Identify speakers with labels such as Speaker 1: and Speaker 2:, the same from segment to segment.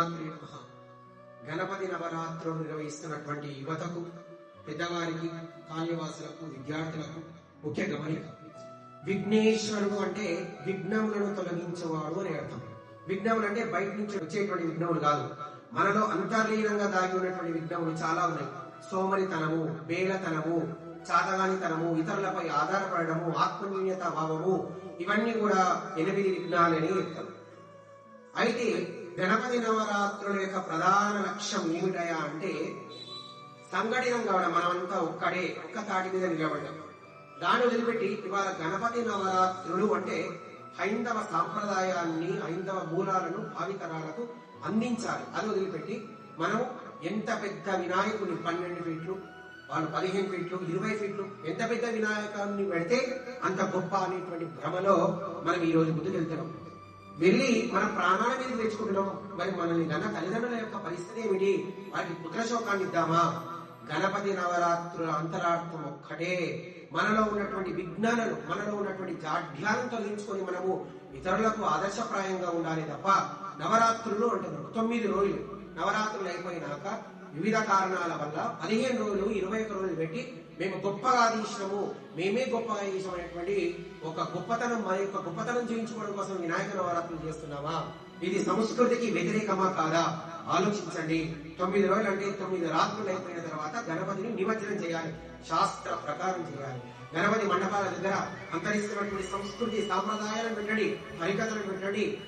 Speaker 1: గణపతి నవరాత్రులు నిర్వహిస్తున్నటువంటి యువతకు పెద్దవారికి కాళీవాసులకు విద్యార్థులకు ముఖ్య గమనిక. విఘ్నేశ్వరుడు అంటే విఘ్నములను తొలగించేవాడు అని అర్థం. విఘ్నములు అంటే బయట నుంచి వచ్చేటువంటి విఘ్నములు కాదు. మనలో అంతర్లీనంగా దాగి ఉన్నటువంటి విఘ్నములు చాలా ఉన్నాయి. సోమరితనము బేలతనము చాతగానితనము ఇతరులపై ఆధారపడము ఆత్మన్యూన్యత భావము ఇవన్నీ కూడా ఎనిమిది విఘ్నాలని చెప్తారు. అయితే గణపతి నవరాత్రుల యొక్క ప్రధాన లక్ష్యం ఏమిటయా అంటే సంఘటితం కావడం మనమంతా ఒక్కడే ఒక్క తాటి మీద నిలబడడం. దాన్ని వదిలిపెట్టి ఇవాళ గణపతి నవరాత్రులు అంటే హైందవ సాంప్రదాయాన్ని హైందవ మూలాలను భావితరాలకు అందించాలి. అది వదిలిపెట్టి మనం ఎంత పెద్ద వినాయకుని పన్నెండు ఫీట్లు వాళ్ళు పదిహేను ఫీట్లు ఇరవై ఫీట్లు ఎంత పెద్ద వినాయకాన్ని పెడితే అంత గొప్ప అనేటువంటి భ్రమలో మనం ఈ రోజు ముందుకెళ్తున్నాం. వెళ్ళి మన ప్రాణాల మీద తెచ్చుకుంటున్నాం. మరి మనల్ని గన్న తల్లిదండ్రుల యొక్క పరిస్థితి ఏమిటి? వారికి పుత్రశోకాన్ని ఇద్దామా? గణపతి నవరాత్రుల అంతరార్థం ఒక్కటే. మనలో ఉన్నటువంటి విజ్ఞానాలు మనలో ఉన్నటువంటి జాఢ్యాలను తొలగించుకొని మనము ఇతరులకు ఆదర్శప్రాయంగా ఉండాలి తప్ప నవరాత్రులు అంటున్నారు తొమ్మిది రోజులు. నవరాత్రులు అయిపోయినాక వివిధ కారణాల వల్ల పదిహేను రోజులు ఇరవై ఒక రోజులు పెట్టి మేము గొప్పగా తీసినాము. మేమే గొప్పగా చేసామనేటువంటి ఒక గొప్పతనం మరి యొక్క గొప్పతనం చేయించుకోవడం కోసం వినాయక నవరాత్రులు చేస్తున్నామా? ఇది సంస్కృతికి వ్యతిరేకమా కాదా? ఆలోచించండి. తొమ్మిది రోజులు అంటే తొమ్మిది రాత్రులు అయిపోయిన తర్వాత గణపతిని నిమజ్జనం చేయాలి. శాస్త్ర ప్రకారం చేయాలి. గణపతి మండపాల దగ్గర అంతరిస్తున్నటువంటి సంస్కృతి సాంప్రదాయాలను పెట్టండి హరికథలు పెట్టండి.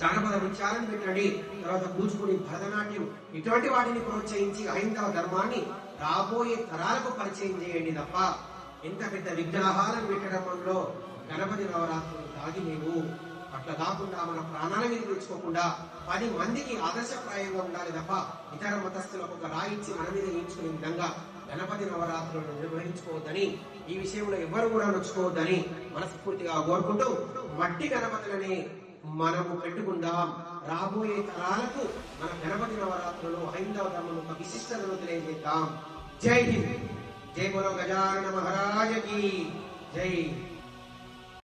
Speaker 1: జానపద నృత్యాలను పెట్టండి తర్వాత కూచిపూడి భరతనాట్యం. ఇటువంటి వాటిని ప్రోత్సహించి హైందవ ధర్మాన్ని రాబోయే తరాలకు పరిచయం చేయండి తప్ప ఎంత పెద్ద విగ్రహాలను పెట్టడంలో గణపతి నవరాత్రులు దాగి లేవు అట్లా కాకుండా మన ప్రాణాల మీద తెచ్చుకోకుండా పది మందికి ఆదర్శప్రాయంగా ఉండాలి తప్ప ఇతర మతస్థులకు ఒక రాయిచ్చి మన మీద వేయించుకునే విధంగా గణపతి నవరాత్రులను నిర్వహించుకోవద్దని ఈ విషయంలో ఎవరు కూడా నొచ్చుకోవద్దని మనస్ఫూర్తిగా కోరుకుంటూ మట్టి గణపతులని మనము పెట్టుకుందాం రాబోయే తరాలకు మన గణపతి నవరాత్రులు హైందవ ధర్మం యొక్క విశిష్టతను తెలియజేద్దాం. జై హింద్. జై బోలో గజాన మహారాజకి. జై